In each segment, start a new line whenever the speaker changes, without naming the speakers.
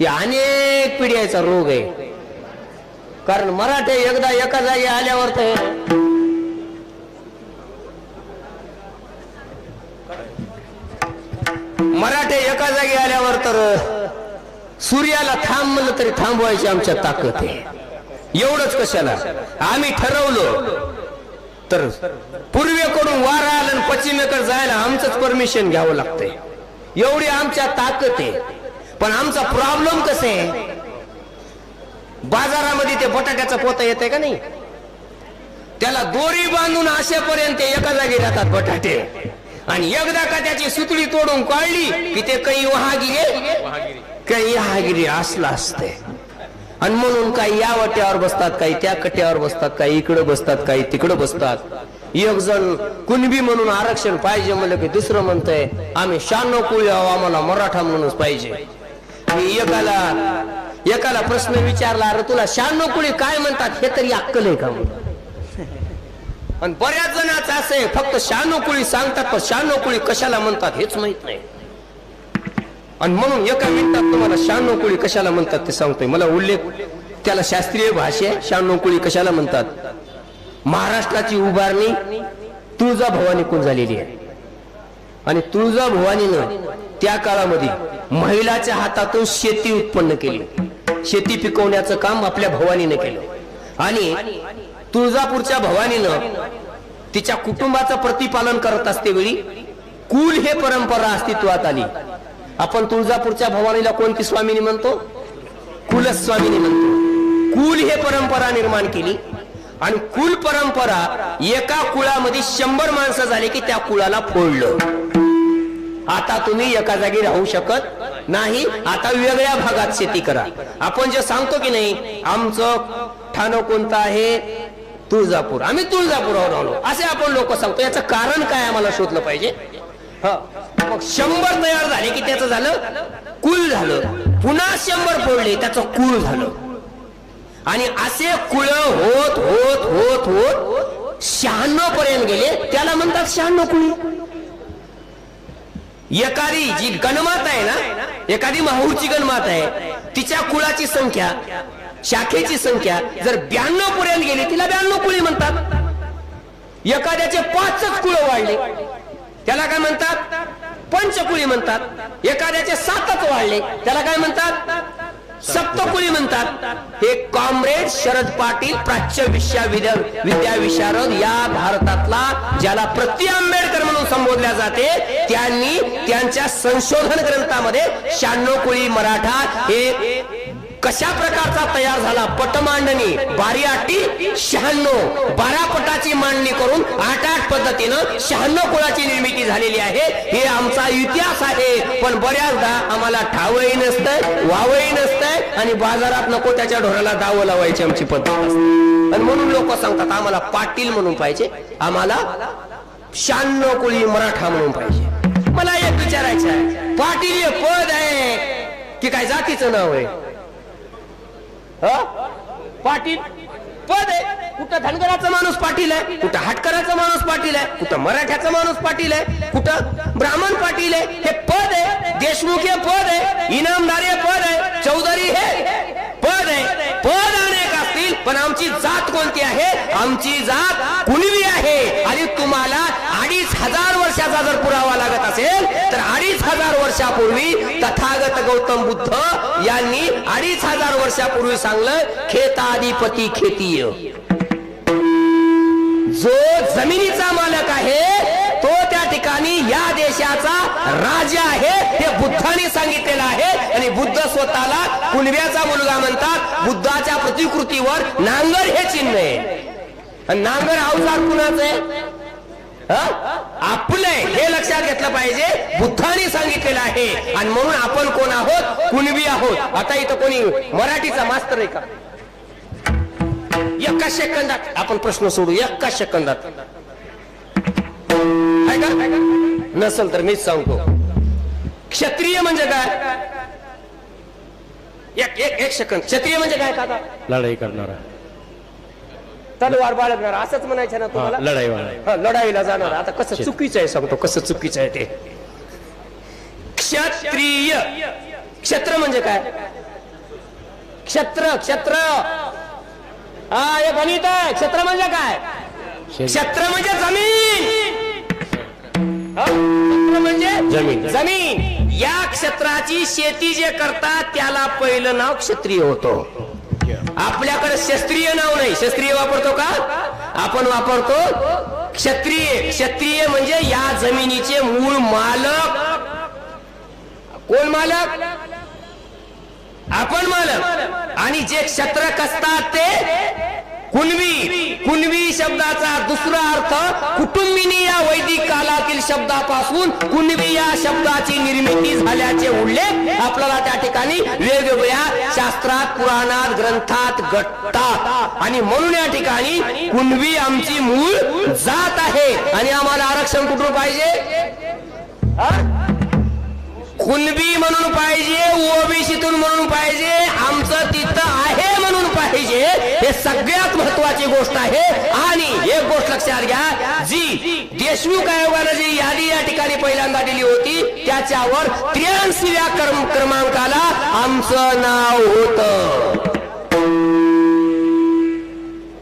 या अनेक पिढ्याचा रोग आहे. कारण मराठे एकदा एका जागी आल्यावर तर मराठे एका जागी आल्यावर तर सूर्याला थांब म्हणलं तरी थांबवायची आमच्या ताकद आहे. एवढंच कशाला? आम्ही ठरवलं तर पूर्वेकडून वारा आलं पश्चिमेकडे जायला आमचंच परमिशन घ्यावं लागतंय. एवढी आमच्या ताकद आहे. पण आमचा प्रॉब्लेम कसं आहे? बाजारामध्ये ते बटाट्याचं पोत येते का नाही? त्याला दोरी बांधून अशापर्यंत एका जागी राहतात बटाटे. आणि एकदा का त्याची सुतळी तोडून काढली की ते काही वहागिरे काही वहागिरी असला असते आणि म्हणून काही या वट्यावर बसतात काही त्या कट्यावर बसतात काही इकडे बसतात काही तिकडे बसतात. एक जण कुणबी म्हणून आरक्षण पाहिजे म्हणलं की दुसरं म्हणतंय आम्ही शहाण्णव कुळी आहो आम्हाला मराठा म्हणूनच पाहिजे. मी एकाला एकाला प्रश्न विचारला अरे तुला शहाण्णव कुळी काय म्हणतात हे तरी अक्कल आहे का? आणि बऱ्याच जणांचं असं आहे फक्त शहाण्णव कुळी सांगतात पण शहाण्णव कुळी कशाला म्हणतात हेच माहीत नाही. आणि म्हणून एका मिनिटात तुम्हाला शहाण्णव कुळी कशाला म्हणतात ते सांगतोय. मला उल्लेख त्याला शास्त्रीय भाषे शहाण्णव कुळी कशाला म्हणतात? महाराष्ट्राची उभारणी तुळजा भवानी कोण झालेली आहे. आणि तुळजा भवानीनं त्या काळामध्ये महिलाच्या हातातून शेती उत्पन्न केली. शेती पिकवण्याचं काम आपल्या भवानीनं केलं. आणि तुळजापूरच्या भवानीनं तिच्या कुटुंबाचं प्रतिपालन करत असते वेळी कुल हे परंपरा अस्तित्वात आली. आपण तुळजापूरच्या भवानीला कोणती स्वामिनी म्हणतो? कुलच स्वामिनी म्हणतो. कुल हे परंपरा निर्माण केली. आणि कुल परंपरा एका कुळामध्ये शंभर माणसं झाले की त्या कुळाला फोडलं. आता तुम्ही एका जागी राहू शकत नाही. आता वेगळ्या भागात शेती करा. आपण जे सांगतो की नाही आमचं ठाणं कोणतं आहे? तुळजापूर. आम्ही तुळजापूरवर आलो. असे आपण लोक सांगतो. याचं कारण काय आम्हाला शोधलं पाहिजे? हा. मग शंभर तयार झाले की त्याचं झालं कुल झालं. पुन्हा शंभर फोडले त्याचं कुळ झालं. आणि असे कुळ होत होत होत होत शहाण्णव पर्यंत गेले. त्याला म्हणतात शहाण्णव कुळी. एखादी जी गणमात आहे ना एखादी माहूरची गणमात आहे तिच्या कुळाची संख्या शाखेची संख्या जर ब्याण्णव पर्यंत गेली तिला ब्याण्णव कुळी म्हणतात. एखाद्याचे पाचच कुळ वाढले त्याला काय म्हणतात? पंचकुळी म्हणतात. एखाद्याचे सातच वाढले त्याला काय म्हणतात? सप्तकुळी म्हणतात? हे कॉम्रेड शरद पाटील प्राच्य विश्वविद्या विद्या विशारद या भारतातला ज्याला प्रति आंबेडकर म्हणून संबोधल्या जाते त्यांनी त्यांच्या संशोधन ग्रंथामध्ये शहाण्णव कुळी मराठा हे कशा प्रकारचा तयार झाला पट मांडणी बारी आठी शहाण्णव. बारा पटाची मांडणी करून आठ आठ पद्धतीनं शहाण्णव कुळाची निर्मिती झालेली आहे. हे आमचा इतिहास आहे. पण बऱ्याचदा आम्हाला ठावही नसतंय वावही नसतंय आणि बाजारात नको त्याच्या ढोराला दावं लावायची आमची पद्धत आणि म्हणून लोक सांगतात आम्हाला पाटील म्हणून पाहिजे. आम्हाला शहाण्णव कुळी मराठा म्हणून पाहिजे. मला एक विचारायचं आहे. पाटील हे पद आहे की काय जातीचं नाव आहे? पाटील? पद आहे. कुठं धनगराचा माणूस पाटील आहे कुठं हाटकराचा माणूस पाटील आहे कुठं मराठ्याचा माणूस पाटील आहे कुठं ब्राह्मण पाटील आहे हे पद आहे. देशमुख हे पद आहे इनामदार हे पद आहे चौधरी हे पद आहे. पद अनेक असतील पण आमची जात कोणती आहे? आमची जात कुणवी आहे? आणि तुम्हाला अडीच हजार वर्षाचा जर पुरावा लागत असेल तर अडीच हजार वर्षापूर्वी तथागत गौतम बुद्ध यांनी अडीच हजार वर्षापूर्वी सांगलं खेताधिपती खेतीय. जो जमिनीचा मालक आहे तो त्या ठिकाणी या देशाचा राजा आहे हे बुद्धाने सांगितलेलं आहे. आणि बुद्ध स्वतःला कुलव्याचा मुलगा म्हणतात बुद्धाच्या प्रतिकृतीवर नांगर हे चिन्ह आहे. नांगर अवजार कुणाचं आहे? आपले हे लक्षात घेतलं पाहिजे. बुद्धाने सांगितलेलं आहे. आणि म्हणून आपण कोण आहोत? कुणबी आहोत. आता इथं कोणी मराठीचा मास्तर आहे का? एका सेकंदात आपण प्रश्न सोडू. एका सेकंदात. नसल तर मीच सांगतो. क्षत्रिय म्हणजे काय? एक एक एक सेकंद. क्षत्रिय म्हणजे काय का
लढाई करणारा.
तलवार बाळगणार असंच म्हणायचं ना तुम्हाला?
लढाईवाला
हा, लढाईला जाणार. आता कसं चुकीचं आहे सांगतो कसं चुकीचं आहे ते. क्षत्रिय. क्षेत्र म्हणजे काय? क्षत्र क्षत्र. हा हे गणित आहे. क्षत्र म्हणजे काय? क्षत्र म्हणजे जमीन. हा? क्षत्र म्हणजे
जमीन.
जमीन. या क्षेत्राची शेती जे करतात त्याला पहिलं नाव क्षत्रिय होतो. आपल्याकडे शस्त्रीय नाव नाही. शस्त्रीय वापरतो का? आपण वापरतो क्षत्रिय. क्षत्रिय म्हणजे या जमिनीचे मूळ मालक. कोण मालक? आपण मालक. आणि जे क्षत्र कसतात ते कुणबी कुणबी शब्दाचा दुसरा अर्थ कुटुंबिनी या वैदिक कालातील शब्दापासून कुणबी या शब्दाची निर्मिती झाल्याचे उल्लेख आपल्याला त्या ठिकाणी वेगवेगळ्या शास्त्रात पुराणात ग्रंथात घटतात आणि म्हणून या ठिकाणी कुणबी आमची मूळ जात आहे. आणि आम्हाला आरक्षण कुठून पाहिजे? कुणबी म्हणून पाहिजे ओबीसीतून म्हणून पाहिजे आमचं तिथं आहे. पाहिजे हे सगळ्यात महत्वाची गोष्ट आहे. आणि एक गोष्ट लक्षात घ्या जी देशमुख आयोगानं जी यादी या ठिकाणी पहिल्यांदा दिली होती त्याच्यावर त्र्याऐंशीव्या क्रम क्रमांकाला आमचं नाव होतं.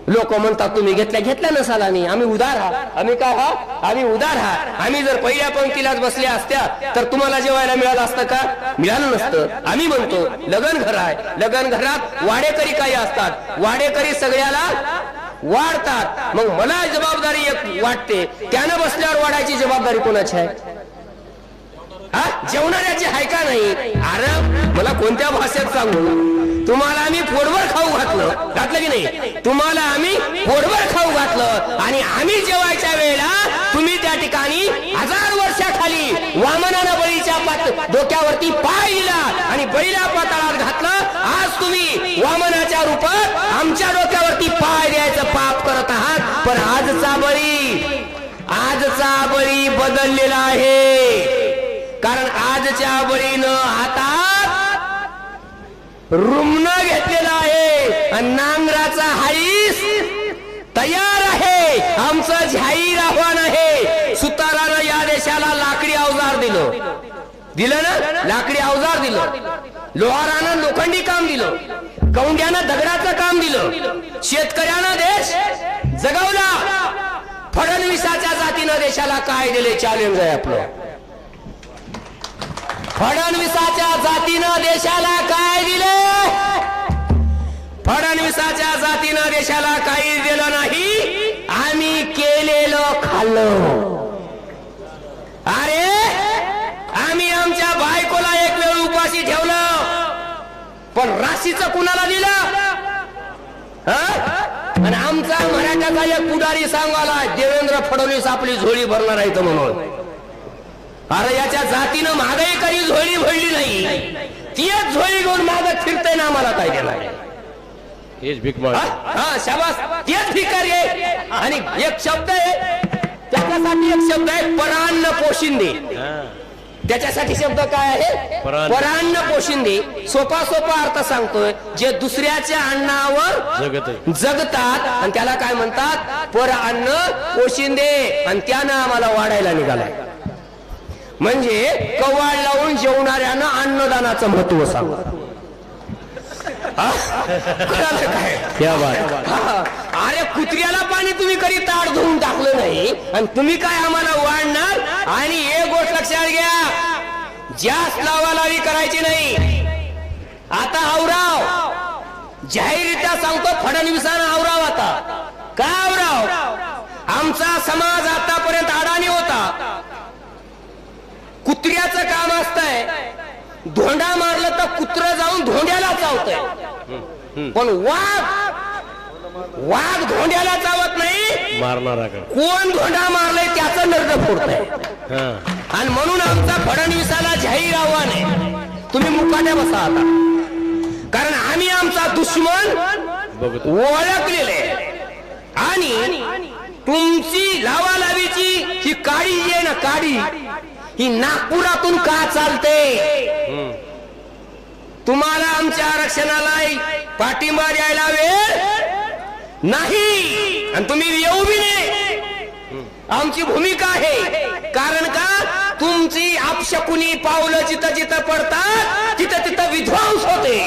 लोक म्हणतात तुम्ही घेतल्या घेतल्या नसाल आम्ही आम्ही उदार आहात. आम्ही काय आहात? आम्ही उदार आहात. आम्ही जर पहिल्या पंक्तीलाच बसल्या असत्या तर तुम्हाला जेवायला मिळालं असतं का? मिळालं नसतं. आम्ही म्हणतो लगन घर आहे. लगन घरात वाडेकरी काही असतात. वाडेकरी सगळ्याला वाढतात. मग मला जबाबदारी एक वाटते त्यानं बसल्यावर वाढायची जबाबदारी कोणाची आहे? हा? जेवणाऱ्याची आहे का नाही? अरे मला कोणत्या भाषेत सांगू? तुम्हाला आम्ही फोडवर खाऊ घातलं. घातलं की नाही? तुम्हाला आम्ही फोडवर खाऊ घातलं. आणि आम्ही जेवायच्या वेळेला तुम्ही त्या ठिकाणी हजार वर्षाखाली वामनानं बळीच्या डोक्यावरती पाय दिला आणि बळीला पाताळात घातलं. आज तुम्ही वामनाच्या रूपात आमच्या डोक्यावरती पाय द्यायचं पाप करत आहात. पण आजचा बळी आजचा बळी बदललेला आहे. कारण आजच्या बळीनं आता रुमन घेतलेला आहे. आणि नांगराचा हाईस तयार आहे. आमचं जाहीर आव्हान आहे. सुतारानं या देशाला लाकडी अवजार दिलं. दिलं ना? लाकडी अवजार दिलं. लोहारानं लोखंडी काम दिलं. कौंड्यानं दगडाचं काम दिलं. शेतकऱ्यानं देश जगवला. फडणवीसाच्या जातीनं देशाला काय दिले? चॅलेंज आहे आपलं. फडणवीसाच्या जातीनं देशाला काय दिले? फडणवीसाच्या जातीनं देशाला काही दिलं नाही. आम्ही केलेलं खाल्लं. अरे आम्ही आमच्या बायकोला एक वेळ उपाशी ठेवलं. पण राशीचं कुणाला दिलं? आणि आमचा मराठ्याचा एक पुढारी सांगाला देवेंद्र फडणवीस आपली झोळी भरणार आहे म्हणून. अरे याच्या जातीनं महागाई कधी झोळी भरली नाही? तीच झोळी घेऊन मागत फिरते ना आम्हाला काय देणार?
हेच भीक
हा?
माग
शाबास. तेच भिकारी आहे. आणि एक शब्द आहे त्याच्यासाठी एक शब्द आहे परान्न पोशिंदे. त्याच्यासाठी शब्द काय आहे?
परान्न.
पोशिंदे. सोपा सोपा अर्थ सांगतोय. जे दुसऱ्याच्या अन्नावर जगतात आणि त्याला काय म्हणतात? पर अन्न पोशिंदे. आणि त्यानं आम्हाला वाढायला निघालाय. म्हणजे कवाड लावून जेवणाऱ्यानं अन्नदानाचं महत्त्व सांग. काय?
क्या बात.
अरे कुत्र्याला पाणी तुम्ही कधी ताट धुवून टाकलं नाही. आणि तुम्ही काय आम्हाला वाढणार? आणि एक गोष्ट लक्षात घ्या. जास्त लावालावी करायची नाही. आता आवराव. जाहीररित्या सांगतो फडणवीसानं आवराव आता. का आवराव? आमचा समाज आतापर्यंत अडाणी होता. कुत्र्याचं काम असतंय. धोंडा मारलं तर कुत्र जाऊन धोंड्याला चावतंय. पण वाघ वाघ धोंड्याला चावत नाही.
मारणारा
कोण धोंडा मारलंय त्याचं नर्द फोडतंय. आणि म्हणून आमचा फडणवीसाला जाहीर आव्हान आहे. तुम्ही मुकाट्या बसा आता. कारण आम्ही आमचा दुश्मन ओळखलेले आणि तुमची लावालावीची ही काळी आहे ना काळी. ही नागपुरातून का चालते? तुम्हाला आमच्या आरक्षणाला पाठिंबा द्यायला वेळ नाही. आणि तुम्ही येऊ बी नाही आमची भूमिका आहे. कारण का? तुमची आपशकुनी पावलं जिथं जिथं पडतात तिथं तिथं विध्वंस होते.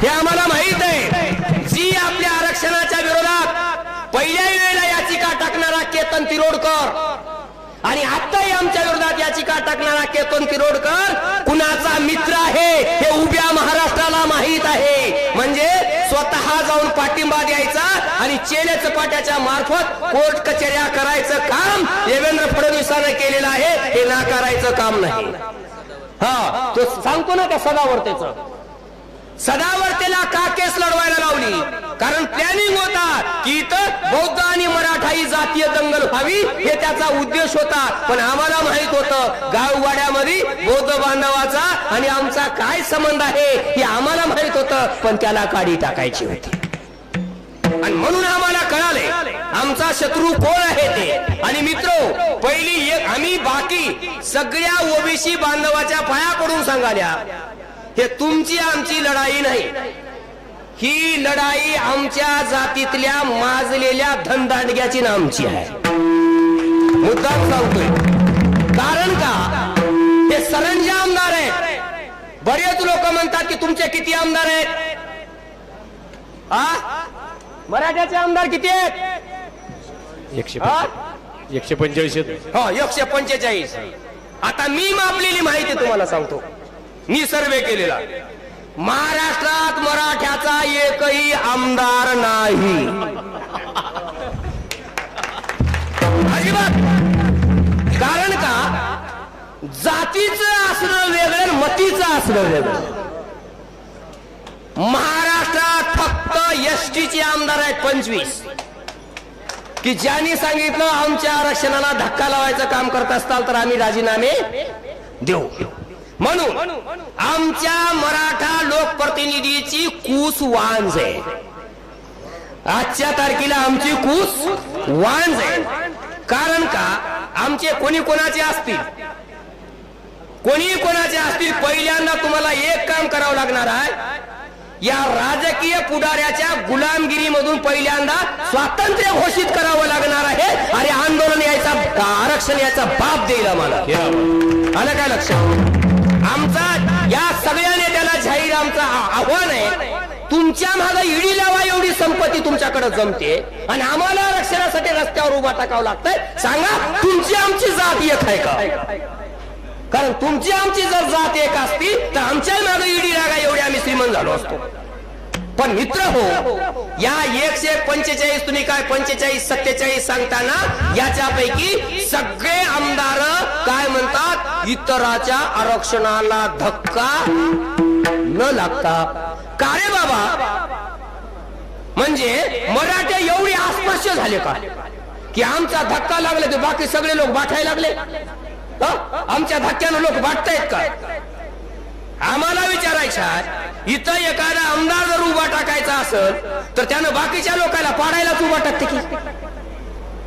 हे आम्हाला माहीत आहे. जी आपल्या आरक्षणाच्या विरोधात पहिल्या वेळेला याचिका टाकणारा केतन तिरोडकर आणि आताही आमच्या विरोधात याचिका टाकणारा केतन तिरोडकर कुणाचा मित्र आहे हे उभ्या महाराष्ट्राला माहीत आहे. म्हणजे स्वतः जाऊन पाठिंबा द्यायचा आणि चेले चपाट्याच्या मार्फत कोर्ट कचेऱ्या करायचं काम देवेंद्र फडणवीसानं केलेलं आहे हे नाकारायचं काम नाही. हा तो सांगतो ना त्या सदावर्तेचं. सदावर्तेला का केस लढवायला लावली? कारण प्लॅनिंग होता की इथं बौद्ध आणि मराठा ही जातीय दंगल व्हावी हे त्याचा उद्देश होता. पण आम्हाला माहीत होतं गाववाड्यामध्ये बौद्ध बांधवाचा आणि आमचा काय संबंध आहे हे आम्हाला माहीत होतं पण त्याला काढी टाकायची होती. आणि म्हणून आम्हाला कळाले आमचा शत्रू कोण आहे ते? आणि मित्र पहिली एक आम्ही बाकी सगळ्या ओबीसी बांधवाच्या पाया पडून सांगाल्या हे तुमची आमची लढाई नाही. ही लढाई आमच्या जातीतल्या माजलेल्या धनदांडग्याची ना आमची आहे. मुद्दाम सांगतोय. कारण का? हे सरंजी आमदार आहेत. बरेच लोक म्हणतात की तुमचे किती आमदार आहेत? हा मराठ्याचे आमदार किती आहेत?
एकशे
हा?
एकशे पंचेचाळीस आहेत.
हो एकशे पंचेचाळीस. आता मी मापलेली माहिती तुम्हाला सांगतो. मी सर्वे केलेला. महाराष्ट्रात मराठ्याचा एकही आमदार नाही. अजिबात. कारण का? जातीचं असणं वेगळं मतीचं असणं वेगळं. महाराष्ट्रात फक्त एस टीचे आमदार आहेत पंचवीस. की ज्यांनी सांगितलं आमच्या आरक्षणाला धक्का लावायचं काम करत असताल तर आम्ही राजीनामे देऊ. म्हणून आमच्या मराठा लोकप्रतिनिधीची कूस वांज आहे. आजच्या तारखेला आमची कूस वांज आहे. कारण का? आमचे कोणी कोणाचे असतील? कोणी कोणाचे असतील? पहिल्यांदा तुम्हाला एक काम करावं लागणार आहे. या राजकीय पुढाऱ्याच्या गुलामगिरीमधून पहिल्यांदा स्वातंत्र्य घोषित करावं लागणार आहे अरे आंदोलन यायचा आरक्षण याचा बाप देईल आम्हाला. आलं काय लक्षात? आमचा या सगळ्या नेत्याला जाहीर आमचा आव्हान आहे. तुमच्या मागे इडी लावा एवढी संपत्ती तुमच्याकडे जमते. आणि आम्हाला आरक्षणासाठी रस्त्यावर उभा टाकावं लागतंय. सांगा तुमची आमची जात एक आहे का? कारण तुमची आमची जर जात एक असती तर आमच्या मागे इडी लागा एवढी आम्ही श्रीमंत झालो असतो. पण मित्र हो या एकशे पंचेचाळीस तुम्ही काय पंचेचाळीस सत्तेचाळीस सांगताना याच्यापैकी सगळे आमदार काय म्हणतात? इतराच्या आरक्षणाला धक्का न लागता. का रे बाबा? म्हणजे मराठे एवढे आस्पर्श झाले का? की आमचा धक्का लागला तर बाकी सगळे लोक बाठायला लागले? आमच्या धक्क्यानं लोक बाटतायत का? आम्हाला विचारायचं आहे, इथं एखादा आमदार जर उभा टाकायचा असेल तर त्यानं बाकीच्या लोकांना पाडायलाच उभा टाकते की?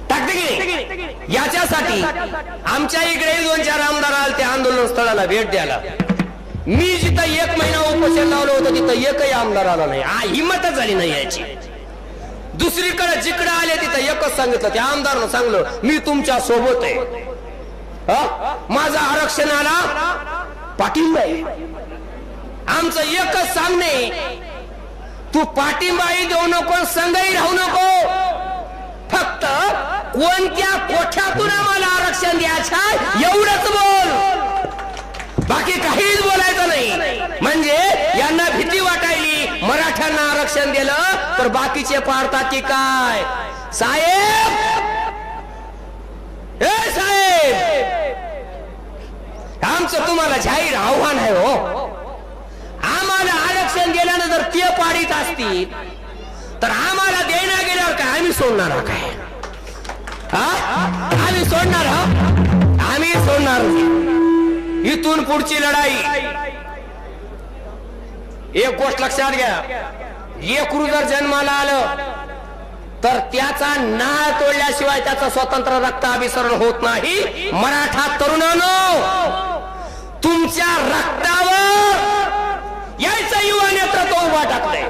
टाकते की याच्यासाठी आमच्या इकडे दोन चार आमदार आले ते आंदोलन स्थळाला भेट द्यायला. मी जिथं एक महिना उपोषण लावलं होतं तिथं एकही आमदार आला नाही. हा हिंमतच झाली नाही याची. दुसरीकडे जिकडे आले तिथं एकच सांगितलं त्या आमदारनं सांगलं मी तुमच्यासोबत आहे. माझा आरक्षणाला पाठिंबा आहे. आमचं एकच सांगणे तू पाठिंबाही देऊ नको संघही राहू नको. फक्त कोणत्या कोठ्यातून आम्हाला आरक्षण द्यायचं एवढंच बोल. बाकी काहीच बोलायचं नाही. म्हणजे यांना भीती वाटायली मराठ्यांना आरक्षण दिलं तर बाकीचे पाडतात की काय? साहेब! ए साहेब! आमचं तुम्हाला जाहीर आव्हान आहे हो. आम्हाला आरक्षण गेल्यानंतर ते पाडीत असतील तर आम्हाला देण्या गेल्यावर काय आम्ही सोडणार आहोत काय? आम्ही सोडणार आहोत? आम्ही सोडणार इथून पुढची लढाई. एक गोष्ट लक्षात घ्या. एक जर जन्माला आलं तर त्याचा नाळ तोडल्याशिवाय त्याचं स्वतंत्र रक्त अभिसरण होत नाही. मराठा तरुणानो तुमच्या रक्तावर यायचा युवा तो उभा टाकलाय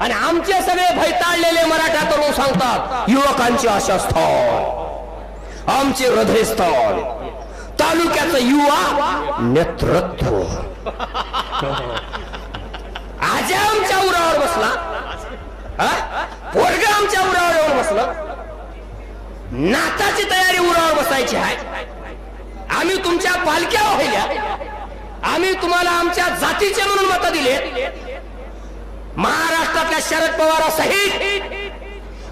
आणि आमचे सगळे भैताळलेले मराठा तरुण सांगतात युवकांची आशा स्थळ आमचे हृदय स्थळ तालुक्याचं युवा नेतृत्व. आज आमच्या उरावर बसला. पोरग आमच्या उरावर येऊन बसलं. नाताची तयारी उरावर बसायची आहे आम्ही तुमच्या पालख्या व्हायल्या आम्ही तुम्हाला आमच्या जातीचे म्हणून मत दिले महाराष्ट्रातल्या शरद पवारासहित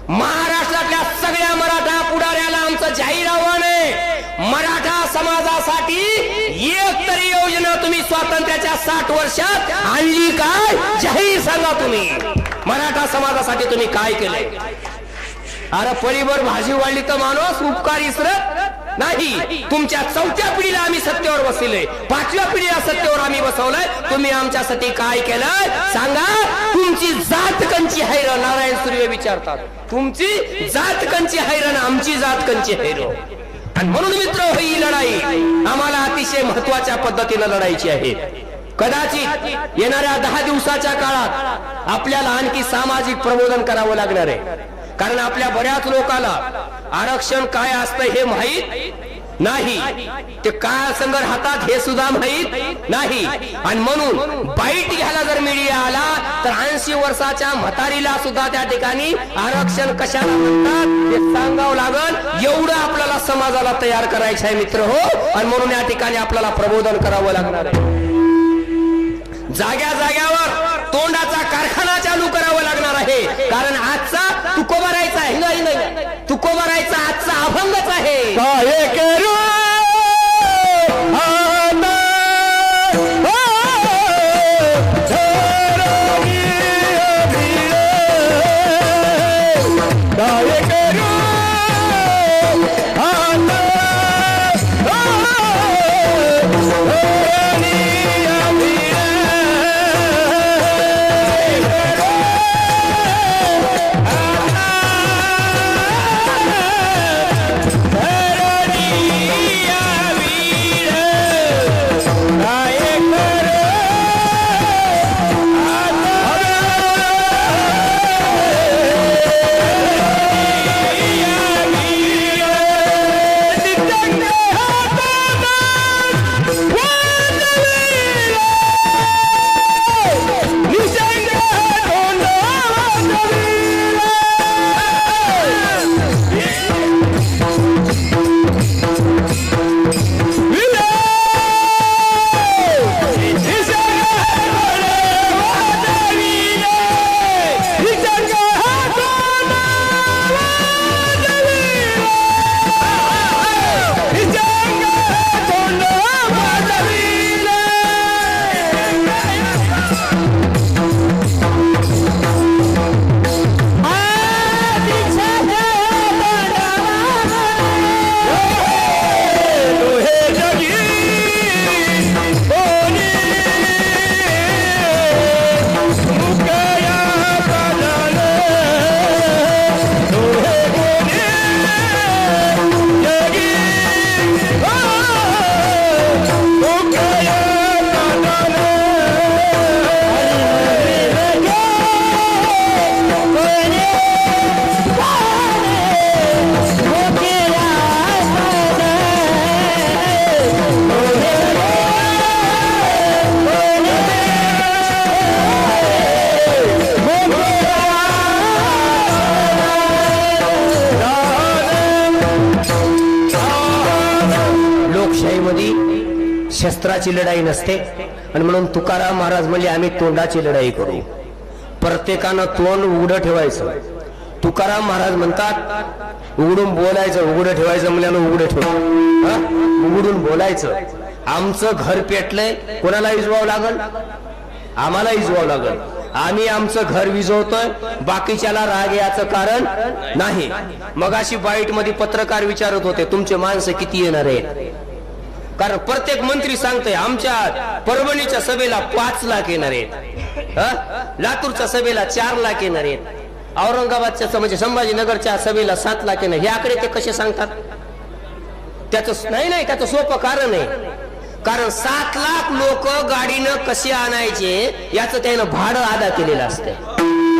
महाराष्ट्रातल्या सगळ्या मराठा पुढाऱ्याला आमचं जाहीर आव्हान आहे. मराठा समाजासाठी एक तरी योजना तुम्ही स्वातंत्र्याच्या साठ वर्षात आणली काय? जाहीर सांगा तुम्ही. मराठा समाजासाठी तुम्ही काय केलंय? अरे परिभर भाजी वाढली तर माणूस उपकार इसरत. नाही. तुमच्या चौथ्या पिढीला आम्ही सत्तेवर बसलोय पाचव्या पिढीला सत्तेवर आम्ही बसवलंय. तुम्ही आमच्यासाठी काय केलं सांगा. तुमची जात कंची हैर नारायण सूर्य विचारतात. तुमची जात कंची हैरण आमची जात कंची हैर आणि म्हणून मित्र हो ही लढाई आम्हाला अतिशय महत्त्वाच्या पद्धतीनं लढायची आहे. कदाचित येणाऱ्या दहा दिवसाच्या काळात आपल्याला आणखी सामाजिक प्रबोधन करावं लागणार आहे. कारण आपल्या बऱ्याच लोकांना आरक्षण काय असतं हे माहीत नाही. ते काय संघ हातात हे सुद्धा माहीत नाही. आणि म्हणून बाईट घ्यायला जर मीडिया आला तर ऐंशी वर्षाच्या म्हातारीला सुद्धा त्या ठिकाणी आरक्षण कशाला म्हणतात? ते सांगावं लागल एवढं आपल्याला समाजाला तयार करायचं आहे मित्र हो. आणि म्हणून या ठिकाणी आपल्याला प्रबोधन करावं लागणार आहे. जाग्या जाग्यावर तोंडाचा कारखाना चालू करावा लागणार आहे. कारण आजचा तुको भरायचा आहे. नाही नाही. तुको आजचा अभंगच आहे. तोंडाची लढाई नसते. आणि म्हणून तुकाराम महाराज म्हणजे आम्ही तोंडाची लढाई करू. प्रत्येकानं तोंड उघडं ठेवायचं. तुकाराम महाराज म्हणतात उघडून बोलायचं उघडं ठेवायचं म्हणल्यानं उघडं ठेव. उघडून बोलायचं. आमचं घर पेटलंय कोणाला इजवावं लागल? आम्हाला इजवावं लागल. आम्ही आमचं घर विजवतोय बाकीच्याला राग याचं कारण नाही. मगाशी बाईटमध्ये पत्रकार विचारत होते तुमचे माणसं किती येणार आहेत? कारण प्रत्येक मंत्री सांगतोय आमच्या परभणीच्या सभेला पाच लाख येणार आहेत. लातूरच्या सभेला चार लाख येणार आहेत. औरंगाबादच्या म्हणजे संभाजीनगरच्या सभेला सात लाख येणार. हे आकडे ते कसे सांगतात? त्याचं नाही नाही त्याचं सोपं कारण आहे. कारण सात लाख लोक गाडीनं कसे आणायचे याचं त्यानं भाडं अदा केलेलं असतं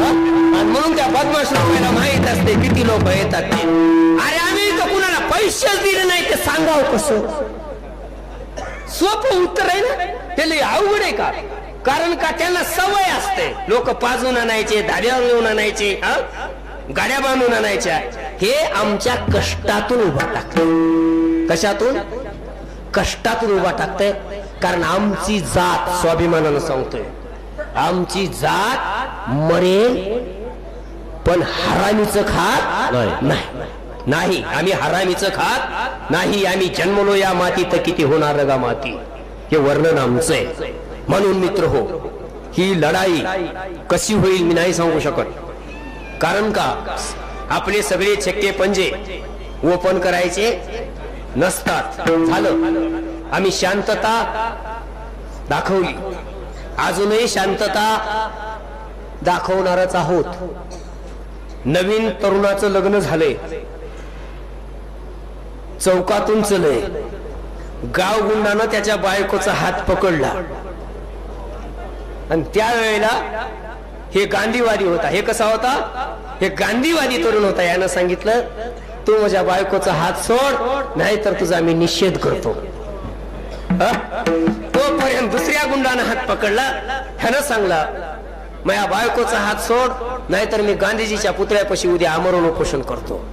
आणि म्हणून त्या बदमाश लोकांना माहीत असते किती लोक येतात ते. अरे आम्ही तर कुणाला पैसेच दिले नाही ते सांगावं कसं? सोपं उत्तर आहे ना? ते लई अवघड आहे का? कारण का त्यांना सवय असते. लोक पाजून आणायचे धाड्यावर नेऊन आणायचे? गाड्या बांधून आणायच्या. हे आमच्या कष्टातून उभा टाकत. कशातून? कष्टातून उभा टाकतंय कारण आमची जात स्वाभिमानानं सांगतोय. आमची जात मरेल पण हरामीचं खात नाही. नाही आम्ही हरामीचं खात नाही आम्ही जन्मलो या मातीत किती होणार गा माती? हे वर्णन आमचं आहे. म्हणून मित्र हो ही लढाई कशी होईल मी नाही सांगू शकत. कारण का? आपले सगळे छक्के पंजे ओपन करायचे नसतात. झालं. आम्ही शांतता दाखवली. अजूनही शांतता दाखवणारच आहोत. नवीन तरुणाचं लग्न झालंय. चौकातून चलय गाव गुंडानं त्याच्या बायकोचा हात पकडला. आणि त्यावेळेला हे गांधीवादी होता. हे कसा होता? हे गांधीवादी तरुण होता. यानं सांगितलं तू माझ्या बायकोचा हात सोड नाहीतर तुझा मी निषेध करतो. तोपर्यंत दुसऱ्या गुंडानं हात पकडला. ह्यानं सांगला माझ्या बायकोचा हात सोड नाहीतर मी गांधीजीच्या पुतळ्यापाशी उद्या आमरण उपोषण करतो.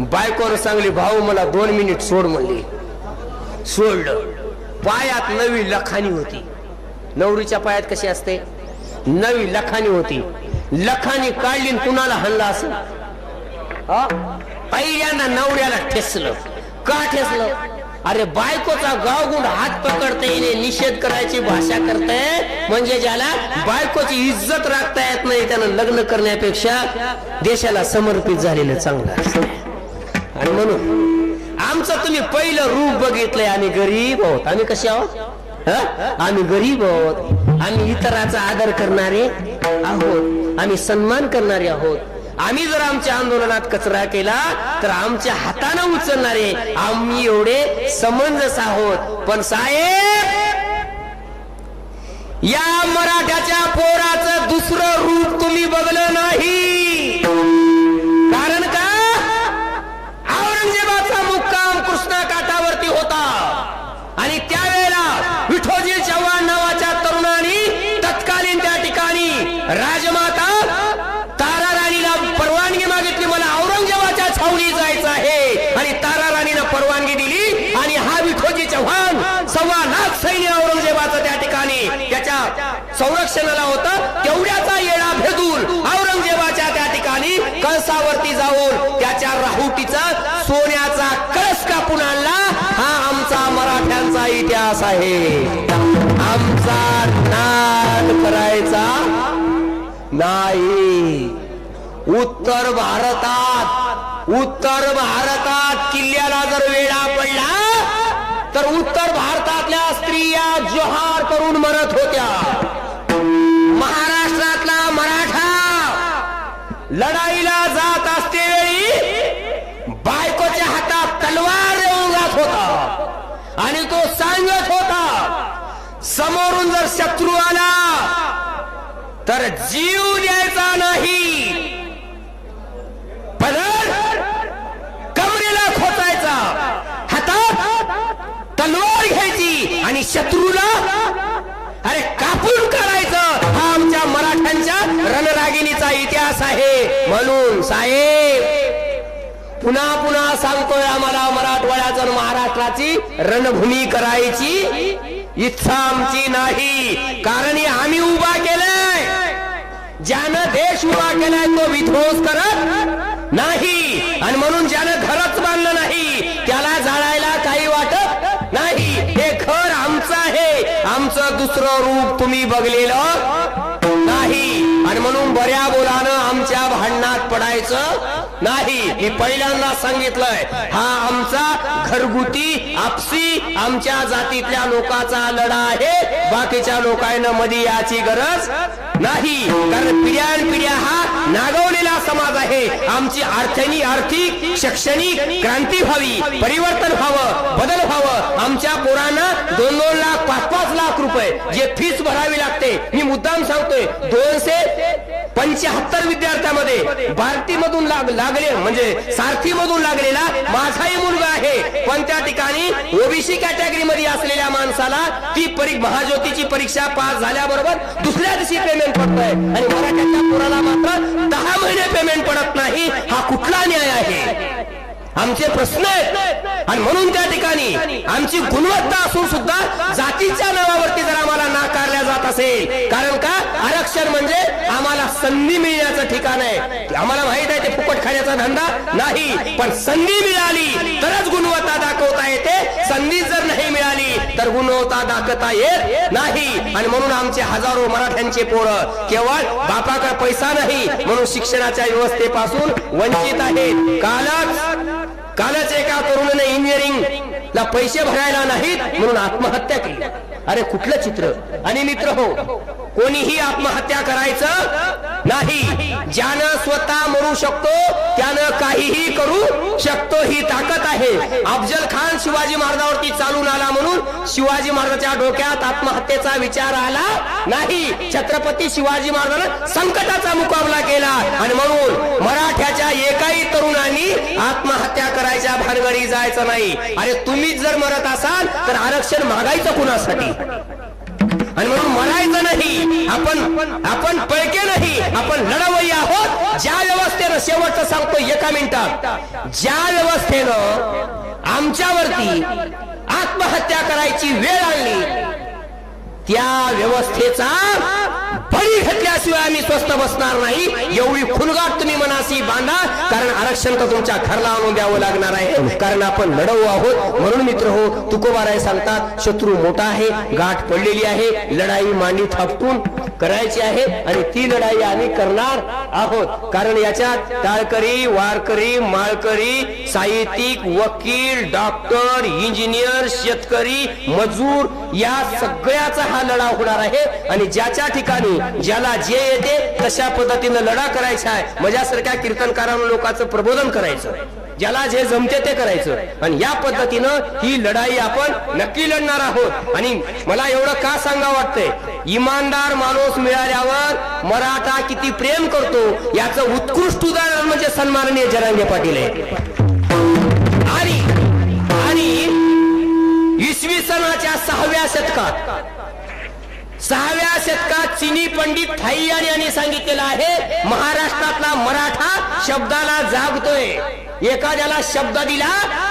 बायकोनं सांगली भाऊ मला दोन मिनिट सोड म्हणली. सोडलं. पायात नवी लखानी होती. नवरीच्या पायात कशी असते? नवी लखानी होती. लखानी काढली कुणाला हल्ला असं? पहिल्यांदा नवऱ्याला ठेसलं का ठेसलं अरे बायकोचा गावगुंड हात पकडता येणे निषेध करायची भाषा करताय म्हणजे ज्याला बायकोची इज्जत राखता येत नाही त्यानं लग्न करण्यापेक्षा देशाला समर्पित झालेलं चांगलं आणि म्हणून आमचं तुम्ही पहिलं रूप बघितलंय आम्ही गरीब आहोत. आम्ही कसे आहोत? आम्ही गरीब आहोत. आम्ही इतराचा आदर करणारे आहोत. आम्ही सन्मान करणारे आहोत. आम्ही जर आमच्या आंदोलनात कचरा केला तर आमच्या हाताने उचलणारे आम्ही एवढे समंजस आहोत. पण साहेब या मराठ्याच्या पोराचं दुसरं रूप तुम्ही बघलं नाही. राजमाता तारा राणीला परवानगी मागितली. मला औरंगजेबाच्या छावणी जायचं आहे. आणि तारा राणीनं परवानगी दिली. आणि हा विठोजी चव्हाण सव्वा लाख सैन्य औरंगजेबाचं त्या ठिकाणी त्याच्या संरक्षणाला होत. तेवढ्याचा येडा भेदून औरंगजेबाच्या त्या ठिकाणी कळसावरती जाऊन त्याच्या राहुटीचा सोन्याचा कळस कापून आणला. हा आमचा मराठ्यांचा इतिहास आहे. आमचा नाद करायचा. नाही. उत्तर भारतात उत्तर भारतात किल्ल्याला जर वेळा पडला तर उत्तर भारतातल्या स्त्रिया जोहार करून मरत होत्या. महाराष्ट्रातला मराठा लढाईला जात असते वेळी बायकोच्या हातात तलवार येऊन जात होता आणि तो सांगत होता समोरून जर शत्रू आला तर जीव द्यायचा नाही. पदर कमरेला खोचायचा. हातात तलवार घ्यायची आणि शत्रूला अरे कापून करायचं हा आमच्या मराठ्यांच्या रणरागिणीचा इतिहास आहे. म्हणून साहेब पुन्हा पुन्हा सांगतोय आम्हाला मराठवाड्याचं महाराष्ट्राची रणभूमी करायची इच्छा आमची नाही. कारण आम्ही उभा केलंय. ज्यानं देश उभा केलाय तो विध्वंस करत नाही. आणि म्हणून ज्यानं घरच बांधलं नाही त्याला जाळायला काही वाटत नाही. हे घर आमचं आहे. आमचं दुसरं रूप तुम्ही बघलेलं आणि म्हणून बऱ्या बोलानं आमच्या भांडणात पडायचं नाही. मी पहिल्यांदा सांगितलंय हा आमचा घरगुती आपसी आमच्या जातीतल्या लोकांचा लढा आहे. बाकीच्या लोकांना मध्ये याची गरज नाही. कारण पिढ्यान पिढ्या हा नागवलेला समाज आहे. आमची अर्थनी आर्थिक शैक्षणिक क्रांती व्हावी परिवर्तन व्हावं बदल व्हावं. आमच्या पोरांना दोन दोन लाख पाच पाच लाख रुपये जे फीस भरावी लागते. मी मुद्दाम सांगतोय दोनशे पंच्याहत्तर विद्यार्थ्यामध्ये भारतीमधून लाग लागले म्हणजे सारथीमधून लागलेला माझाही मुलगा आहे. पण त्या ठिकाणी ओबीसी कॅटेगरी मध्ये असलेल्या माणसाला ती परी महाज्योतीची परीक्षा पास झाल्याबरोबर दुसऱ्या दिवशी पेमेंट पडतोय. आणि मराठ्याच्या पोराला मात्र दहा महिने पेमेंट पडत नाही. हा कुठला न्याय आहे? आमचे प्रश्न आहेत. आणि म्हणून त्या ठिकाणी आमची गुणवत्ता असून सुद्धा जातीच्या नावावरती जर आम्हाला नाकारल्या जात असेल कारण का? आरक्षण म्हणजे आम्हाला संधी मिळण्याचं ठिकाण आहे. आम्हाला माहीत आहे ते फुकट खाण्याचा धंदा नाही पण संधी मिळाली तरच गुणवत्ता दाखवता येते. संधी जर नाही मिळाली तर गुणवत्ता दाखवता येत नाही. आणि म्हणून आमचे हजारो मराठ्यांचे पोरं केवळ बापाकडे पैसा नाही म्हणून शिक्षणाच्या व्यवस्थेपासून वंचित आहेत. कालच कालच एका तरुणाने इंजिनिअरिंग ला पैसे भरायला नाहीत म्हणून आत्महत्या केली. अरे कुठलं चित्र? आणि मित्र हो. कोणीही आत्महत्या करायचं नाही. ज्यानं स्वतः मरू शकतो त्यानं काहीही करू शकतो ही ताकद आहे. अफजल खान शिवाजी महाराजावरती चालून आला म्हणून शिवाजी महाराजांच्या डोक्यात आत्महत्येचा विचार आला नाही. छत्रपती शिवाजी महाराजांना संकटाचा मुकाबला केला आणि म्हणून मराठ्याच्या एकाही तरुणांनी आत्महत्या करायच्या भानगडी जायचं नाही. अरे तुम्हीच जर मरत असाल तर आरक्षण मागायचं कुणासाठी? आणि म्हणून मरायचं नाही. आपण आपण पळके नाही. आपण लढवई आहोत. ज्या व्यवस्थेनं शेवटचं सांगतो एका मिनिटात. ज्या व्यवस्थेनं आमच्यावरती आत्महत्या करायची वेळ आणली त्या व्यवस्थेचा फळी घेतल्याशिवाय आम्ही स्वस्त बसणार नाही. एवढी खुलगाट तुम्ही मनाशी बांधा कारण आरक्षण तर तुमच्या घरला आणून द्यावं लागणार आहे. कारण आपण लढवू आहोत. म्हणून मित्र हो तुकोबाराय सांगतात शत्रू मोठा आहे गाठ पडलेली आहे लढाई मांडी थापटून करायची आहे आणि ती लढाई आम्ही करणार आहोत. कारण याच्यात टाळकरी वारकरी माळकरी साहित्यिक वकील डॉक्टर इंजिनियर शेतकरी मजूर या सगळ्याचा हा लढा होणार आहे. आणि ज्याच्या ठिकाणी ज्याला जे येते तशा पद्धतीनं लढा करायचा आहे. माझ्यासारख्या कीर्तनकारांना लोकांचं प्रबोधन करायचं. ज्याला जे जमते ते करायचं. आणि या पद्धतीनं ही लढाई आपण नक्की लढणार आहोत. आणि मला एवढं का सांगा वाटतंय? इमानदार माणूस मिळाल्यावर मराठा किती प्रेम करतो याचं उत्कृष्ट उदाहरण म्हणजे सन्माननीय जरांगे पाटील आहे. इसवी सहाव्या शतकात. सहाव्या शतकात चिनी पंडित थाईयान यांनी सांगितलेलं आहे महाराष्ट्रातला मराठा शब्दाला जागतोय. एखाद्याला शब्द दिला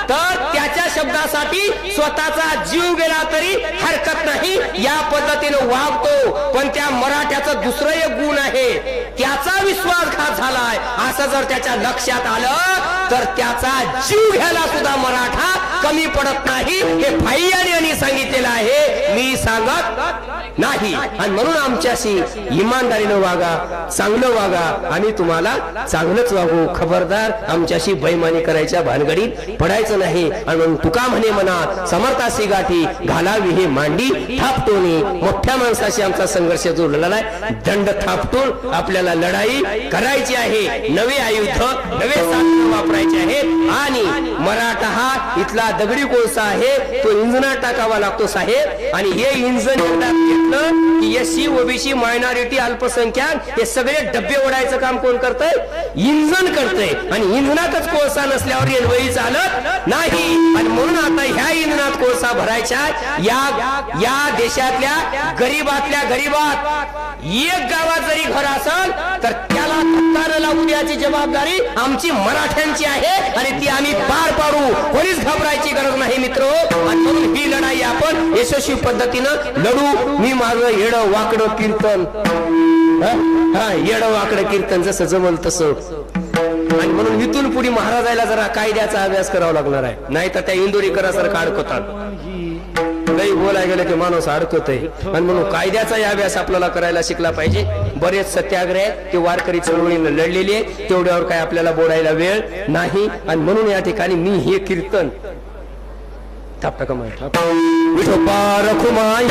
तर त्याच्या शब्दासाठी स्वतःचा जीव गेला तरी हरकत नाही या पद्धतीनं वागतो. पण त्या मराठ्याचं दुसरं एक गुण आहे त्याचा विश्वासघात झालाय. असं जर त्याच्या लक्षात आलं तर त्याचा जीव घ्यायला सुद्धा मराठा कमी पडत नाही. हे फाईयान यांनी सांगितलेलं आहे. मी सांगत नाही. आणि म्हणून आमच्याशी इमानदारीनं वागा चांगलं वागा. आम्ही तुम्हाला चांगलंच वागू. खबरदार आमच्याशी बैमानी करायच्या भानगडीत पडायचं नाही. आणि म्हणून तुका म्हणे म्हणा समर्थाशी गाठी घालावी हे मांडी थापटोनी मोठ्या माणसाशी आमचा संघर्ष जोडलेला आहे दंड थापटून आपल्याला लढाई करायची आहे. नवे आयुध नवे साधन वापरायचे आहे आणि मराठा हा इथला दगडी कोळसा आहे तो इंजनात टाकावा लागतो साहेब. आणि हे इंजन घेतलं की एससी ओबीसी मायनॉरिटी अल्पसंख्याक हे सगळे डब्बे ओढायचं काम कोण करतंय? इंजन करतंय. आणि इंधनातच कोळसा नसल्यावर रेल्वे चालत नाही. आणि म्हणून आता ह्या इंधनात कोळसा भरायच्या या या देशातल्या गरीबातल्या गरीबात एक गावात जरी घर असल तर त्याला कत्तानं लावून द्यायची जबाबदारी आमची मराठ्यांची आहे आणि ती आम्ही पार पाडू. कोणीच घाबरायची गरज नाही मित्र. म्हणून ही लढाई आपण यशस्वी पद्धतीनं लढू. मी माझं येड वाकड कीर्तन. हा? येड वाकड कीर्तन जसं जमल तसं. आणि म्हणून इथून पुढे महाराजाला जरा कायद्याचा अभ्यास करावा लागणार आहे. नाही तर त्या इंदोरीकरासारखं अडकवतात लई बोलाय गेलं की माणूस अडकत आहे आणि म्हणून कायद्याचा अभ्यास आपल्याला करायला शिकला पाहिजे. बरेच सत्याग्रह आहेत ते वारकरी चळवळीनं लढलेले तेवढ्यावर काय आपल्याला बोलायला वेळ नाही. आणि म्हणून या ठिकाणी मी हे कीर्तन थाप टाका माय. विठोबा रखुमाई